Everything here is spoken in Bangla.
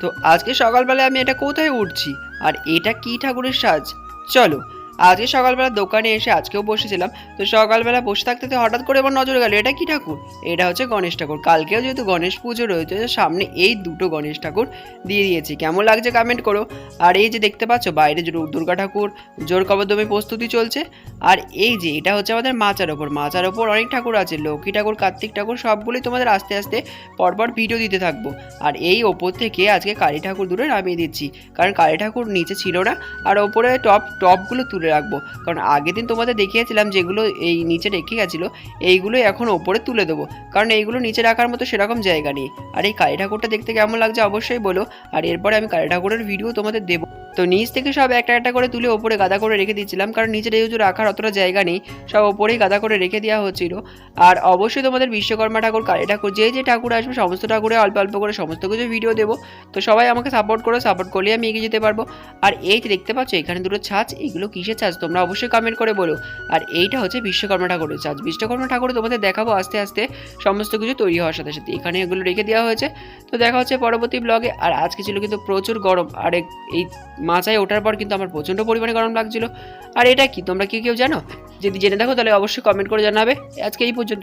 তো আজকে সকালবেলায় আমি এটা কোথায় উঠছি? আর এটা কি ঠাকুরের সাজ? চলো আজকে সকালবেলা দোকানে এসে আজকেও বসেছিলাম। তো সকালবেলা বসে থাকতে হঠাৎ করে আমার নজরে গেল, এটা কি ঠাকুর? এটা হচ্ছে গণেশ ঠাকুর। কালকেও যেহেতু গণেশ পুজো রয়েছে সামনে এই দুটো গণেশ ঠাকুর দিয়ে দিয়েছি। কেমন লাগছে কমেন্ট করো। আর এই যে দেখতে পাচ্ছ, বাইরে দুর্গা ঠাকুর, জোর কবরদমে প্রস্তুতি চলছে। আর এই যে, এটা হচ্ছে আমাদের মাচার ওপর। মাচার ওপর অনেক ঠাকুর আছে, লক্ষ্মী ঠাকুর, কার্তিক ঠাকুর, সবগুলোই তোমাদের আস্তে আস্তে পরপর ভিডিও দিতে থাকব। আর এই ওপর থেকে আজকে কালী ঠাকুর দূরে নামিয়ে দিচ্ছি। কারণ কালী ঠাকুর নিচে ছিল না, আর ওপরে টপ টপগুলো তুলে রাখব। কারণ আগের দিন তোমাদের দেখিয়েছিলাম যেগুলো এই নিচে রেখে গেছিল এইগুলো এখন ওপরে তুলে দেবো। কারণ এইগুলো নিচে রাখার মতো সেরকম জায়গা নেই। আর এই কালী ঠাকুরটা দেখতে কেমন লাগছে অবশ্যই বলো। আর এরপরে আমি কালী ঠাকুরের ভিডিও তোমাদের দেবো। তো নিচ থেকে সব একটা একটা করে তুলে ওপরে গাদা করে রেখে দিয়েছিলাম। কারণ নিচে যেহেতু রাখার অতটা জায়গা নেই, সব ওপরেই গাদা করে রেখে দেওয়া হচ্ছিল। আর অবশ্যই তোমাদের বিশ্বকর্মা ঠাকুর, কালী ঠাকুর, যে যে ঠাকুর আসবে, সমস্ত ঠাকুরে অল্প অল্প করে সমস্ত কিছু ভিডিও দেবো। তো সবাই আমাকে সাপোর্ট করো সাপোর্ট করলে আমি এগিয়ে যেতে পারব। আর এই দেখতে পাচ্ছ, এখানে দুটো ছাঁচ, এগুলো কিসের ছাঁচ তোমরা অবশ্যই কমেন্ট করে বলো। আর এইটা হচ্ছে বিশ্বকর্মা ঠাকুরের চার্জ বিশ্বকর্মা ঠাকুর তোমাদের দেখাবো আস্তে আস্তে সমস্ত কিছু তৈরি হওয়ার সাথে সাথে। এখানে এগুলো রেখে দেওয়া হয়েছে। তো দেখা হচ্ছে পরবর্তী ব্লগে আর আজকে ছিল কিন্তু প্রচুর গরম। আর এই মাচায় ওঠার পর কিন্তু আমার প্রচণ্ড পরিমাণে গরম লাগছিল। আর এটা কি? তোমরা কি কেউ জানো? যদি জেনে দেখো তাহলে অবশ্যই কমেন্ট করে জানাবে। আজকে এই পর্যন্ত।